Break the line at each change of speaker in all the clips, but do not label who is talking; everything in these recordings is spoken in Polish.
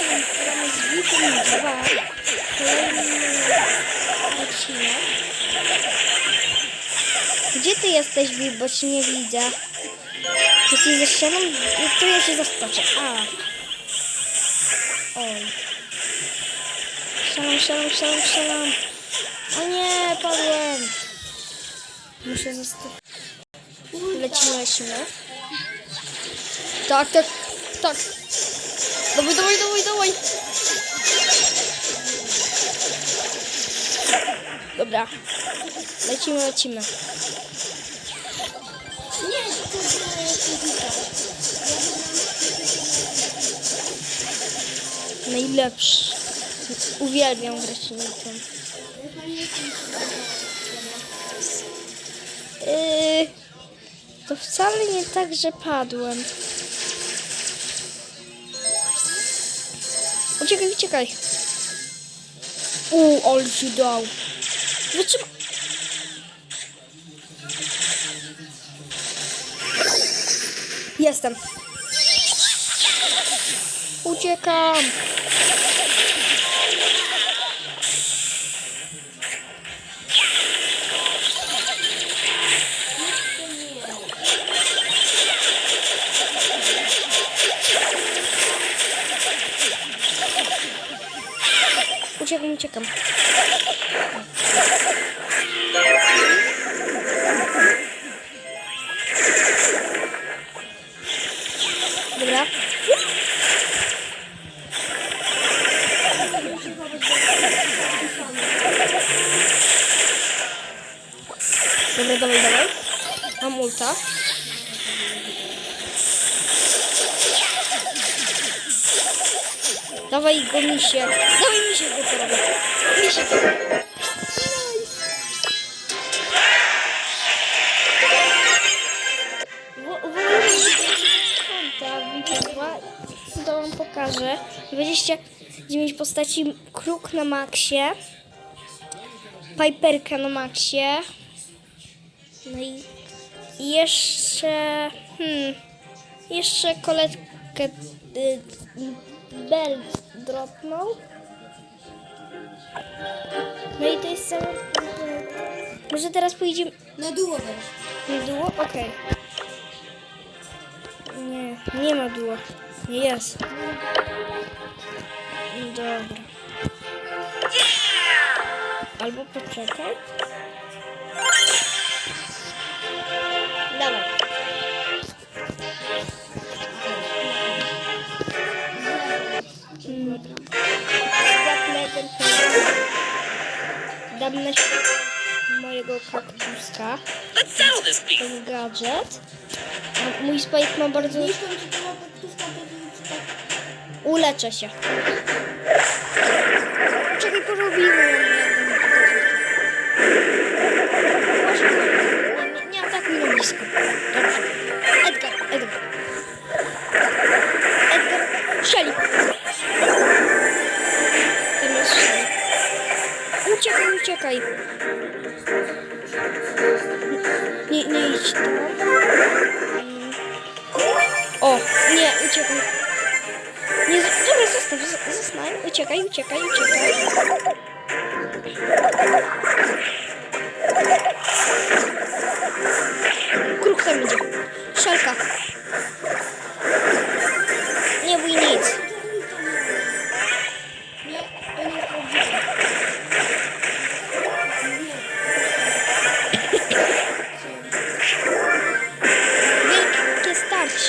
dzisiaj gramy z Wilkiem 2. Kolejny odcinek. Gdzie ty jesteś, Wilk, bo ci nie widzę? Jesteś ze ścianą? Tu ja się zaskoczę. A. Oj. Strzelam, strzelam, strzelam, strzelam. O nie, padłem. Muszę zostać. Lecimy, lecimy. Tak, tak, tak. Dawaj, dawaj, dawaj, dawaj. Dobra. Lecimy, lecimy.
Nie, to jest
Najlepszy. Uwielbiam grać nikiem. Yy, to wcale nie tak, że padłem. Uciekaj, uciekaj. U, ale ci dał. Wytrzyma. Jestem. Uciekam. Uciekam, uciekam. Dobra. Dobra, dawaj, dawaj. Mam ulta. Dawaj go misie. Dawaj misie go porobię. Misie go. W ogóle konta wideo, to wam pokażę. 29 postaci, kruk na maksie, piperka na maksie, no i jeszcze, hmm, jeszcze koletkę y, Bell dropnął. No i to jest całe. Może teraz pójdziemy
Na dół weź.
na duo? Okej. Nie, nie ma duo. Nie jest. Dobra. Albo poczekaj. Dam na światło mojego kaktuska
Let's settle this beef.
ten gadżet. A mój spike ma bardzo...
Tak...
Uleczę się. Czekaj, porobimy. Nie, atakuj na blisko. Dobrze. Edgar, Edgar. Edgar, strzeli. Uciekaj. Nie, nie idź tam. O, nie, uciekaj. Nie, dobra, zostaw, z- zostań. Uciekaj, uciekaj, uciekaj. Kruk tam idzie. Szelka.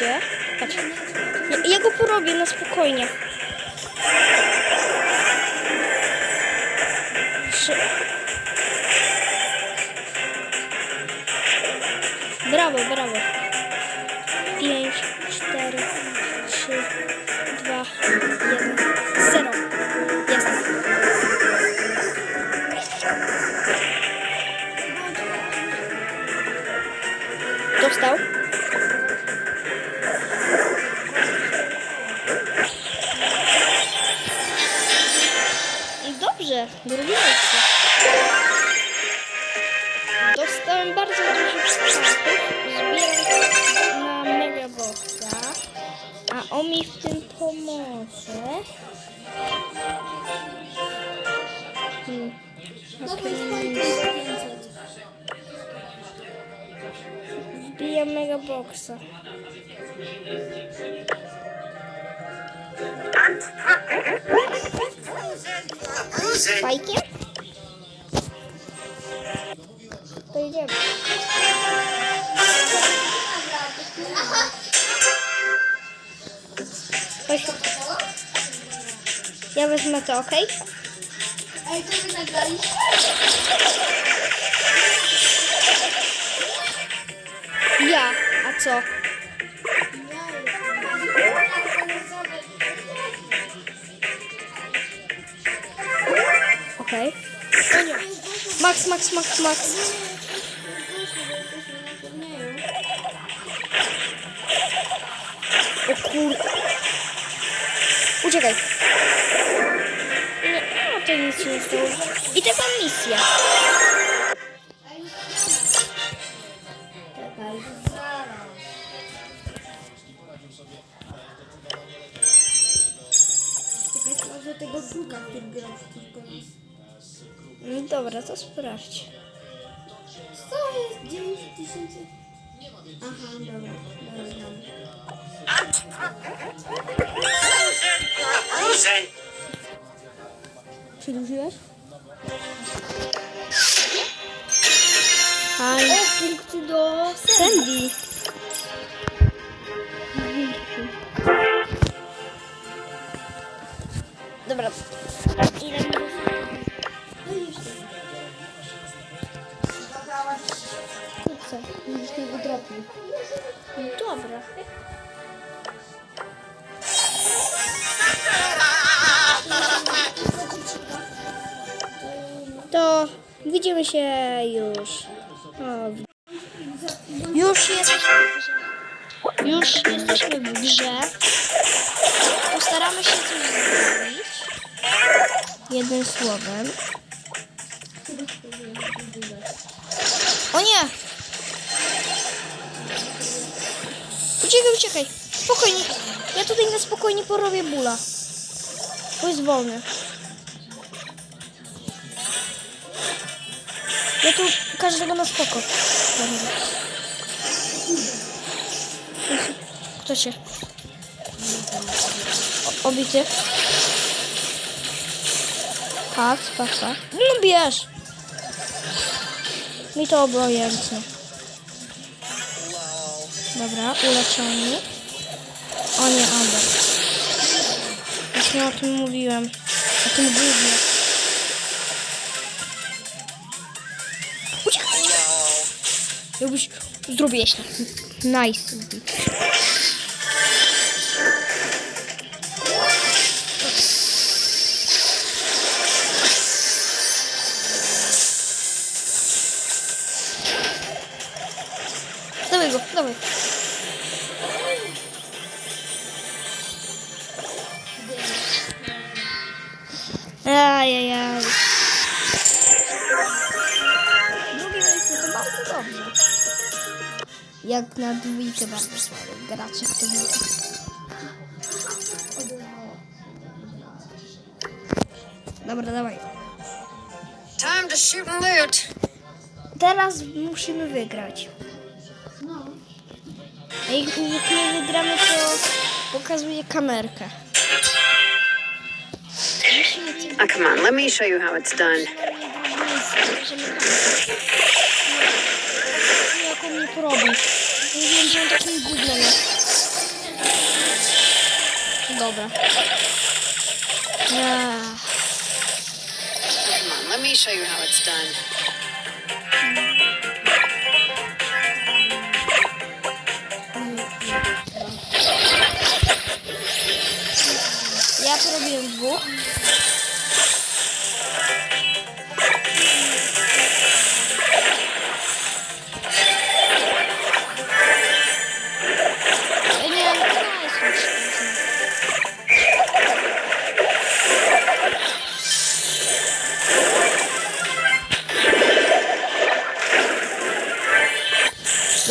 Starcie. Patrz. Ja, ja go porobię na spokojnie. Trzy. Brawo, brawo. Pięć, drugie miejsce. Dostałem bardzo dużo strzałków. Zbieram na Mega Boxa. A on mi w tym pomoże. Hmm.
500.
Wbijam mega boxa. Fajkiem? To idziemy. Chodź. Ja wezmę to, ok?
Ej, co wy nagraliście?
Ja. Okej. Max, max, max, max. O kur... Uciekaj. Nie, no to nic się nie stało. I misja.
Czekaj, zaraz. Czekaj, sprawdzę tego kruka, który grał w kilku raz.
No dobra, to sprawdź.
Co jest? 9 tysięcy? Aha, dobra, dobra, znam.
Przedłużyłeś? Aj.
O, punkty do
Sandy. Dobra. Ile To widzimy się już. O, już jesteśmy w grze. Już jesteśmy w grze. Postaramy się coś zrobić. Jednym słowem. O nie! Uciekaj, uciekaj. Spokojnie. Ja tutaj na spokojnie porobię bóla. Bo jest wolny. Ja tu każdego na spoko. Kto się? O, obity. Tak, tak, tak. No bierz. Mi to obojętne. Dobra, uleczony. O nie, Amber. Już nie o tym mówiłem. O tym głównie. Uciekaj! Jakbyś zrobiłeś. Nice. Jak na dwójkę bardzo słabych graczy w tym roku. Dobra, dawaj.
Time to shoot and loot.
Teraz musimy wygrać.
No.
A jak jak nie wygramy, to pokazuję kamerkę.
Ah, come on, let me show you how it's done.
Jak on mnie porobi. Nie wiem, że on takim gównem jest. Dobra. Ah,
come on, let me show you how it's done.
Ja porobiłem dwóch.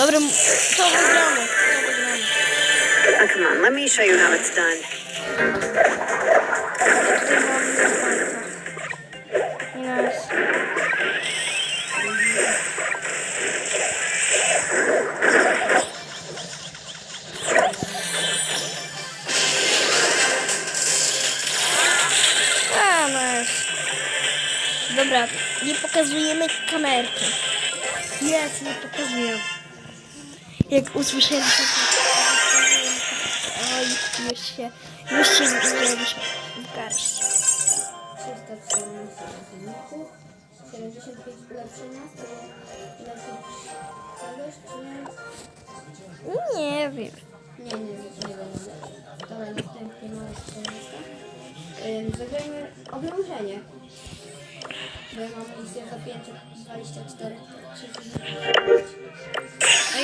Dobra, to wygramy. To wygramy.
Oh, come on, let me show you how it's done.
Nice. A, nice. Dobra, nie pokazujemy kamerki.
Jest, nie pokazuję.
Jak usłyszeliśmy Oj, już się, już się wzięliśmy w garść.
314 filmików, 75 ulepszenia, czy nie?
Nie wiem.
Nie, nie, nie, nie będę. Dobra, następnie stronka. Ym, Zagrajmy oblężenie. Ja mam misję za 524.
A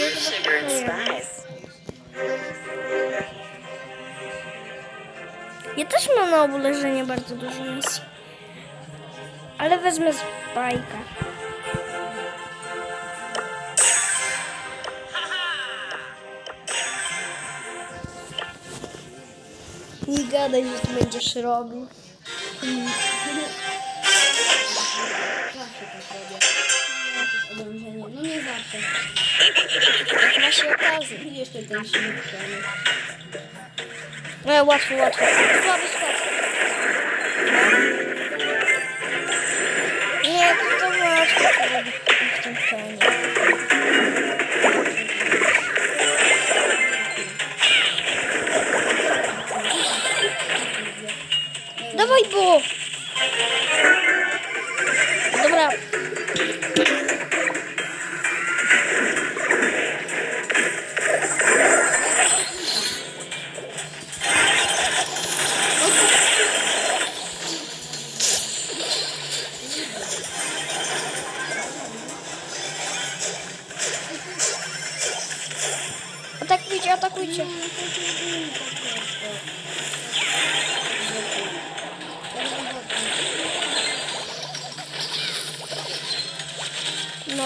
ja też mam na obuleżenie bardzo dużo misji. Ale wezmę z bajka. Nie gadaj, że ty będziesz robił.
Oblężenie. No nie zawsze.
Ma się okazję.
I jeszcze ten silnik pełny.
No, łatwo, łatwo. Słaby skok. Nie, to, to łatwo to w tym pełni. Dawaj, bo! Dobra.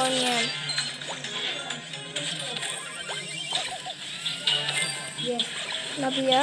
No nie.
Jest.
Nabiję.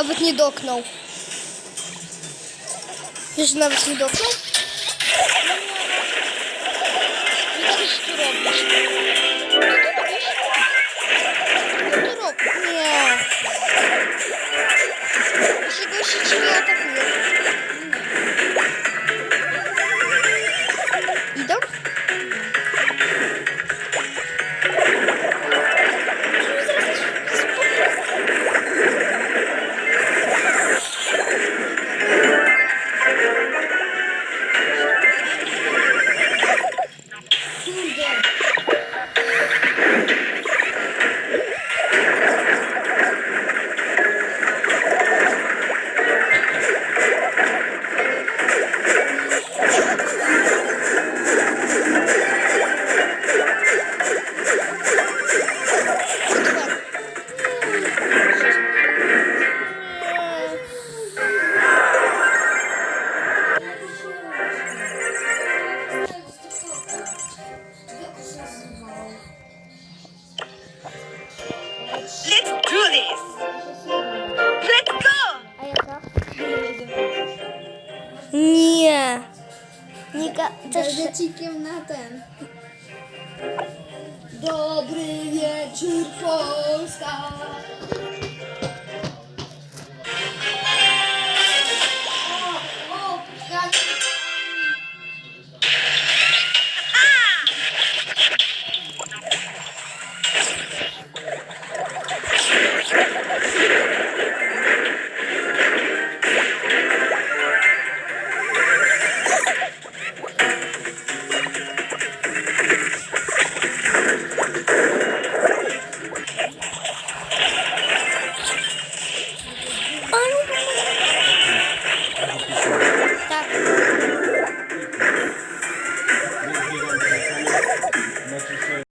Nawet nie doknął. Wiesz, nawet nie doknął? No co tu robisz? Co ty robisz? Co ty robisz? Nie. Jeśli gości cię Nie ga- też...
Gadżecikiem na ten. Dobry wieczór Polska.